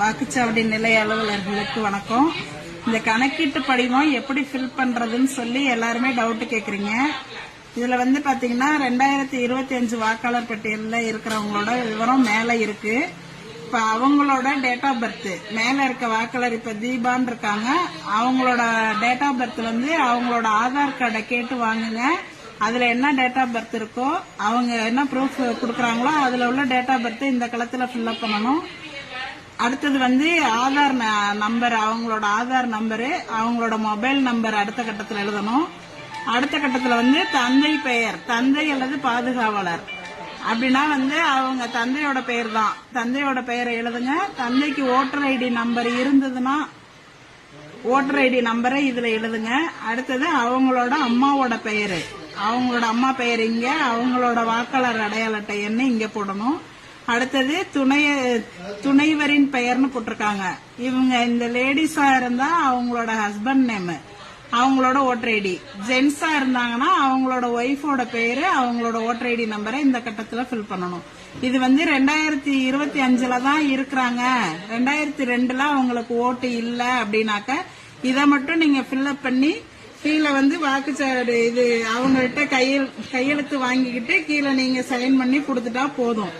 வாக்குச்சாவடி நிலைய அலுவலர்களுக்கு வணக்கம். இந்த கணக்கீட்டு படிவம் எப்படி ஃபில் பண்றதுன்னு சொல்லி எல்லாருமே டவுட் கேக்குறீங்க. இதுல வந்து பாத்தீங்கன்னா ரெண்டாயிரத்தி இருபத்தி அஞ்சு வாக்காளர் பட்டியலில் இருக்கிறவங்களோட விவரம் மேல இருக்கு. இப்ப அவங்களோட டேட் ஆஃப் பர்த் மேல இருக்க வாக்காளர் இப்ப தீபான் இருக்காங்க. அவங்களோட டேட் ஆஃப் பர்த் வந்து அவங்களோட ஆதார் கார்டை கேட்டு வாங்குங்க. அதுல என்ன டேட் ஆஃப் பர்த் இருக்கோ அவங்க என்ன ப்ரூஃப் கொடுக்குறாங்களோ அதுல உள்ள டேட் ஆஃப் பர்த் இந்த களத்துல ஃபில்அப் பண்ணணும். அடுத்தது வந்து ஆதார் நம்பர் அவங்களோட ஆதார் நம்பரு அவங்களோட மொபைல் நம்பர் அடுத்த கட்டத்தில் எழுதணும். அடுத்த கட்டத்தில் வந்து தந்தை பெயர் தந்தை அல்லது பாதுகாவலர். அப்படின்னா வந்து அவங்க தந்தையோட பெயர் தான் தந்தையோட பெயரை எழுதுங்க. தந்தைக்கு ஓட்டர் ஐடி நம்பர் இருந்ததுன்னா ஓட்டர் ஐடி நம்பரை இதுல எழுதுங்க. அடுத்தது அவங்களோட அம்மாவோட பெயரு. அவங்களோட அம்மா பெயர் இங்க அவங்களோட வாக்காளர் அடையாள அட்டை என்ன இங்க போடணும். அடுத்தது துணை துணைவரின் பெயர்னு போட்டிருக்காங்க. இவங்க இந்த லேடிஸா இருந்தா அவங்களோட ஹஸ்பண்ட் நேம் அவங்களோட ஓட்டர் ஐடி ஜென்ஸா இருந்தாங்கன்னா அவங்களோட ஒய்ஃபோட பேரு அவங்களோட ஓட்டர் ஐடி நம்பரை இந்த கட்டத்துல ஃபில் பண்ணணும். இது வந்து ரெண்டாயிரத்தி இருபத்தி அஞ்சுல தான் இருக்கிறாங்க. ரெண்டாயிரத்தி ரெண்டுல அவங்களுக்கு ஓட்டு இல்ல அப்படின்னாக்க இதை மட்டும் நீங்க ஃபில்அப் பண்ணி கீழே வந்து வாக்குச்சாவடி இது அவங்கள்ட்ட கையெழு கையெழுத்து வாங்கிக்கிட்டு கீழே நீங்க சைன் பண்ணி கொடுத்துட்டா போதும்.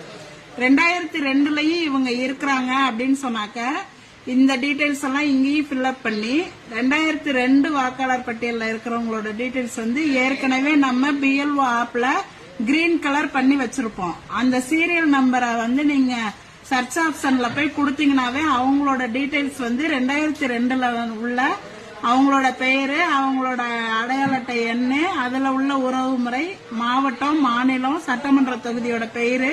ரெண்டாயிரத்தி ரெண்டுலயும் இவங்க இருக்கிறாங்க அப்படின்னு சொன்னாக்க இந்த டீடைல்ஸ் எல்லாம் இங்கேயும் ஃபில்அப் பண்ணி ரெண்டாயிரத்தி ரெண்டு வாக்காளர் பட்டியலில் இருக்கிறவங்களோட டீடைல்ஸ் வந்து ஏற்கனவே நம்ம பிஎல்ஓ ஆப்ல கிரீன் கலர் பண்ணி வச்சிருப்போம். அந்த சீரியல் நம்பரை வந்து நீங்க சர்ச் ஆப்ஷன்ல போய் கொடுத்தீங்கனாவே அவங்களோட டீடைல்ஸ் வந்து ரெண்டாயிரத்தி ரெண்டுல உள்ள அவங்களோட பெயரு அவங்களோட அடையாள அட்டை எண்ணு அதுல உள்ள உறவு முறை மாவட்டம் மாநிலம் சட்டமன்ற தொகுதியோட பெயரு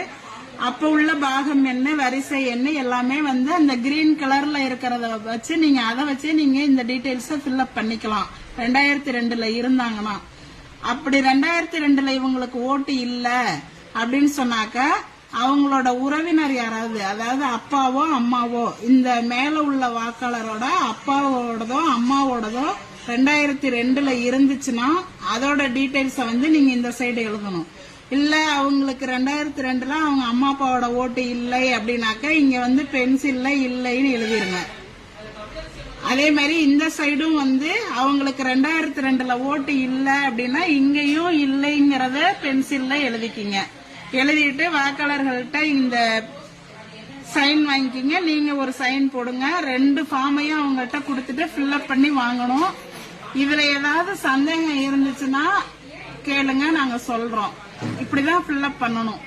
அப்ப உள்ள பாகம் என்ன வரிசை என்ன எல்லாமே வந்து அந்த கிரீன் கலர்ல இருக்கிறத வச்சு நீங்க அதை வச்சு நீங்க இந்த டீடைல்ஸ ஃபில்அப் பண்ணிக்கலாம். ரெண்டாயிரத்தி ரெண்டுல இருந்தாங்கன்னா. அப்படி ரெண்டாயிரத்தி ரெண்டுல இவங்களுக்கு ஓட்டு இல்ல அப்படின்னு சொன்னாக்க அவங்களோட உறவினர் யாராவது அதாவது அப்பாவோ அம்மாவோ இந்த மேல உள்ள வாக்காளரோட அப்பாவோடதோ அம்மாவோடதோ ரெண்டாயிரத்தி ரெண்டுல இருந்துச்சுன்னா அதோட டீடைல்ஸ வந்து நீங்க இந்த சைடு எழுதணும். இல்ல அவங்களுக்கு ரெண்டாயிரத்தி ரெண்டுல அவங்க அம்மா அப்பாவோட ஓட்டு இல்லை அப்படின்னாக்க இங்க வந்து பென்சில்ல இல்லைன்னு எழுதிருங்க. அதே மாதிரி இந்த சைடும் வந்து அவங்களுக்கு ரெண்டாயிரத்தி ரெண்டுல ஓட்டு இல்லை அப்படின்னா இங்கேயும் இல்லைங்கிறத பென்சில்ல எழுதிக்கிங்க. எழுதிட்டு வாக்காளர்கள்ட்ட இந்த சைன் வாங்கிக்கிங்க. நீங்க ஒரு சைன் போடுங்க. ரெண்டு ஃபார்மையும் அவங்கள்ட்ட கொடுத்துட்டு ஃபில்அப் பண்ணி வாங்கணும். இதுல ஏதாவது சந்தேகம் இருந்துச்சுன்னா கேளுங்க நாங்க சொல்றோம். இப்படிதான் ஃபில்லப் பண்ணணும்.